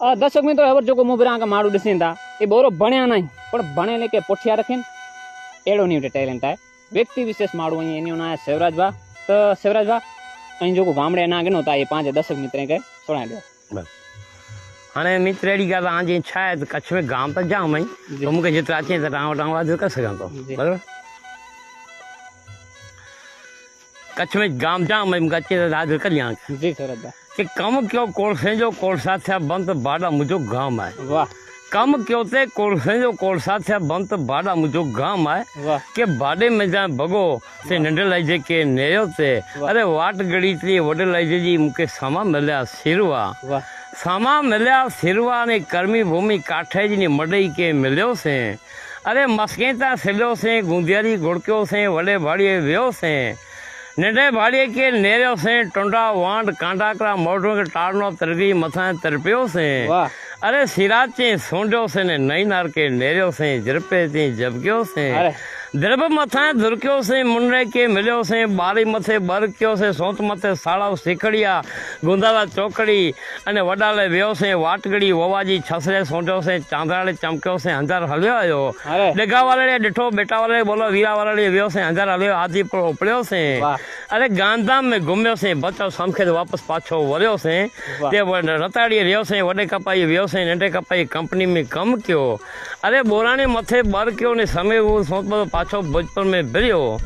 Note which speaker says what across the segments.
Speaker 1: દર્શક મિત્રો હવે જોકો મુબરાંક ಮಾಡು ಡಿಸಿಂದ એ બોરો ભણ્યા નહીં પણ ભણેલે કે પોઠિયા રખીને એડો નહીં ટેલેન્ટ આ વ્યક્તિ વિશેષ માળું અહીં એની નામ સેવરાજભા તો સેવરાજભા અહીં જોકો વામડે ના ગણો તા એ પાંચે દર્શક મિત્રે કે સોણા દે.
Speaker 2: हाणे मित्र अहिड़ी ॻाल्हि आहे हाणे जीअं छा आहे कच्छ में गाम त जाम आहिनि त मूंखे जेतिरा अचे त तव्हां वटां वाधो करे सघां थो बराबरि कच्छ में जाम जाम है कच्चे राज कर यहाँ
Speaker 1: जी सर अब्बा
Speaker 2: कि कम क्यों कोलसे जो कोलसा थे बंत बाड़ा मुझो गांव है
Speaker 1: वाह
Speaker 2: कम क्यों थे कोलसे जो कोलसा थे बंत बाड़ा मुझो गांव है के बाड़े में जाए भगो से नंढल
Speaker 1: आइजे
Speaker 2: के नेयो थे अरे वाट गड़ी थी वडल आइजे जी मुके
Speaker 1: सामा
Speaker 2: मिलया सिरवा सामा मिलया सिरवा ने कर्मी भूमि काठे जी ने मडई के मिलियो से अरे मस्केता सिलियो से गुंदियारी गुड़कियो से वड़े भाड़िए वियो से છે ટોંડા વાંડ કાંડાકરા મોઢો કે ટાળનો તરગી મથા તરપ્યો છે અરે સિરાચે સોંડ્યો છે ને નૈનાર કે નેર્યો છે જરપે ચે જબક્યો છે દરબ મથા ધુરક્યો છે મુંડે કે મિલ્યો છે બારી મથે બરક્યો છે સોંત મથે સાળાવ શીખડિયા ગુંદાવા ચોકડી અને વડાલે વ્યો છે વાટગડી વવાજી છસરે સોંટ્યો છે ચાંદરાળે ચમક્યો છે અંધાર હલ્યો આવ્યો
Speaker 1: અરે.
Speaker 2: ડેગા વાળે ડીઠો બેટા વાળે બોલો વીરા વાળે વ્યો છે અંધાર હલ્યો આજી પર ઉપડ્યો છે અરે ગાંધામ મેં ઘૂમ્યો છે બચાવ સમખેદ વાપસ પાછો વળ્યો છે. તે રતાડીએ રહ્યો છે વડે કપાઈ વ્યો છે નેટે કપાઈ કંપની મેં કમ કયો. અરે બોરાણી મથે બર કયો ને સમય સોંત બધો પાછો ભોજપુર મેં ભર્યો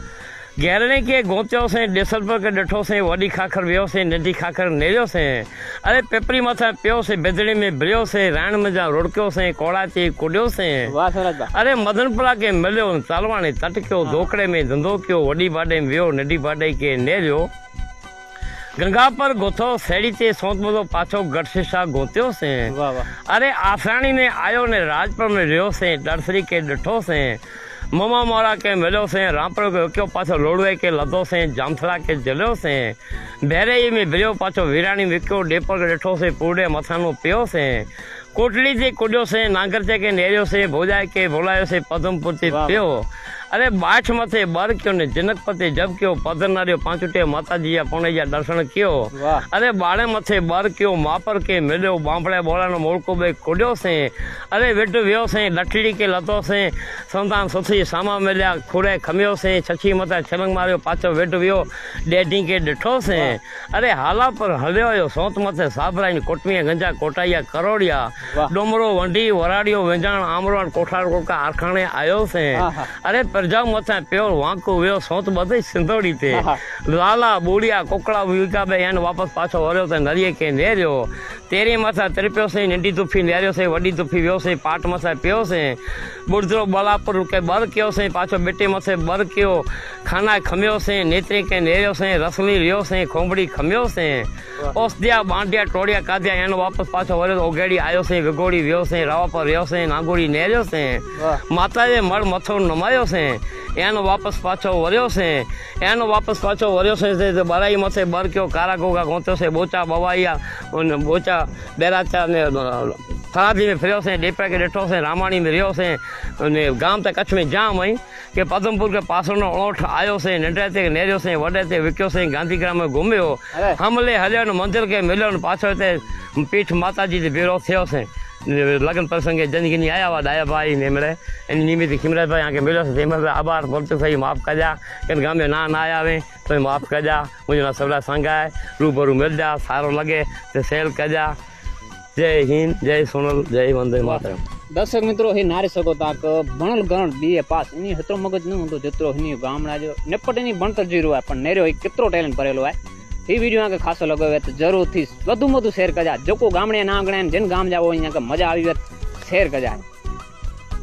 Speaker 2: ઘેરણે કે ગોત્યો છે ડેસલ પર કે ડઠો છે વડી ખાખર વ્યો છે નેટી ખાખર નેર્યો છે. અરે પેપરી માથા પ્યો છે બેદડી મેં ભર્યો છે રાણ મજા રોડક્યો છે કોળાચી કુડ્યો છે.
Speaker 1: વાહ સેવરાજભા
Speaker 2: અરે મદનપુરા કે મળ્યો ચાલવાણી તટક્યો ધોકડે મેં ધંધો કયો વડી ભાડે વ્યો નડી ભાડે કે નેર્યો. ગંગા પર ગોથો શેડી તે સોંત બધો પાછો ગઢશીશા ગોત્યો છે.
Speaker 1: વાહ વાહ.
Speaker 2: અરે આસરાણીને આયો मारा के મેં રહ્યો છે દરસરી કે ડઠો છે મમા મોરા કે મળ્યો છે રામપર કે કયો પાછો લોડવે કે લધો છે જામથળા કે જલ્યો છે. ભેરે મેં ભર્યો પાછો વિરાણી વિક્યો ડેપર કે ડઠો છે પૂડે મથાનો પીયો છે. કોટલી જે કુડ્યો છે નાગર છે અરે બાઠ મથે બર કયો ને જનકપતિ જબ કયો પધરનાર્યો પાંચુટે માતાજી પણૈયા દર્શન કયો. અરે બાળે મથે બર કયો માપર કે મેળ્યો બાંભળે બોળાનો મોળકો બે કોડ્યો છે. અરે વેટુ વ્યો છે લઠડી કે લતો છે. સંતાન સુથી સામા મેલ્યા ખુરે ખમ્યો છે. છછી મથે છલંગ માર્યો પાછો વેટુ વ્યો ડેઢી કે ડઠો છે. અરે હાલા પર હલ્યો સોંત મથે સાબરાઈ કોટમીએ ગંજા કોટાયા કરોડિયા. ડોમરો વંઢી વરાડિયો વેંજાણ આમરો કોઠાર કોકા આરખાણે આવ્યો છે. અરે પ્રજા મથા પ્યોર વાંકો વ્યો સોત બધે સિંધોડી તે. લાલા બોડિયા કોકડા વિકા બે એને વાપસ પાછો વર્યો તે નરીએ કે નેર્યો તેરી માથા તરપ્યો છે નંડી તુફી લેર્યો છે વડી તુફી વ્યો છે પાટ મથા પ્યો છે. બુરદરો બલાપુર કે બર કયો છે પાછો બેટી મથે બર કયો. ખાના ખમ્યો છે નેત્રી કે નેર્યો છે રસલી રહ્યો છે ખોંભડી ખમ્યો છે. ઓસદિયા બાંધ્યા ટોળ્યા કાઢ્યા એનો વાપસ પાછો વર્યો ઓગેડી આવ્યો છે વિગોડી વ્યો છે રાવા પર રહ્યો છે નાગોડી નેર્યો છે. માતાએ મળ મથો નમાયો છે. એનો વાપસ પાછો વર્યો છે એનો વાપસ પાછો વર્યો છે તે તે બરાઈ મથે બરક્યો કારા ગોગા ગોત્યો છે બોચા બવાઈયા અને બોચા બેરાચા ને થરાદી में ફર્યો છે ડેપા કે ડેઠો છે રામાણી में રહ્યો છે અને ગામ તે કચ્છ में જામ અહીં કે પદમપુર કે પાછળનો ઓઠ આવ્યો છે નડે તે નેર્યો છે વડે તે વિક્યો છે ગાંધીગ્રામ ઘૂમ્યો
Speaker 1: અરે.
Speaker 2: હમલે હલ્યાનું મંદિર કે મિલ્યો ને પાછળ તે પીઠ માતાજી ભેરો થયો છે લગ્ન પ્રસંગે જિંદગીની આવ્યા ડાયાભાઈ ને એમણે એની નિમિત્તે ખીમરાજભાઈ આંખે મેળ્યો છે. તેમાં આભાર થઈ માફ કર્યા કે ગામે ના ના આવે, તો માફ કરજા મુજબના સવડા સંઘાય, રૂબરૂ મેળજા, સારો લાગે, તે સેલ કરજા. જય હિન્દ, જય સોનલ, જય વંદે માતરમ.
Speaker 1: દર્શક મિત્રો હે નારી શકો તાક, ભણલ ગણ બીએ પાસ. એની હતરો મગજ ન હતો, જતરો એની ગામડા જો નેપટ એની ભણતર જીરો હોય, પણ નેરો કેટલો ટેલેન્ટ ભરેલો હોય. એ વીડિયો આગળ ખાસો લગાવ્યો તો જરૂરથી વધુ વધુ શેર કરજા. જોકો ગામડે ના આંગણે જેને ગામ જાવ અહીંયા મજા આવી હોય શેર કરજા.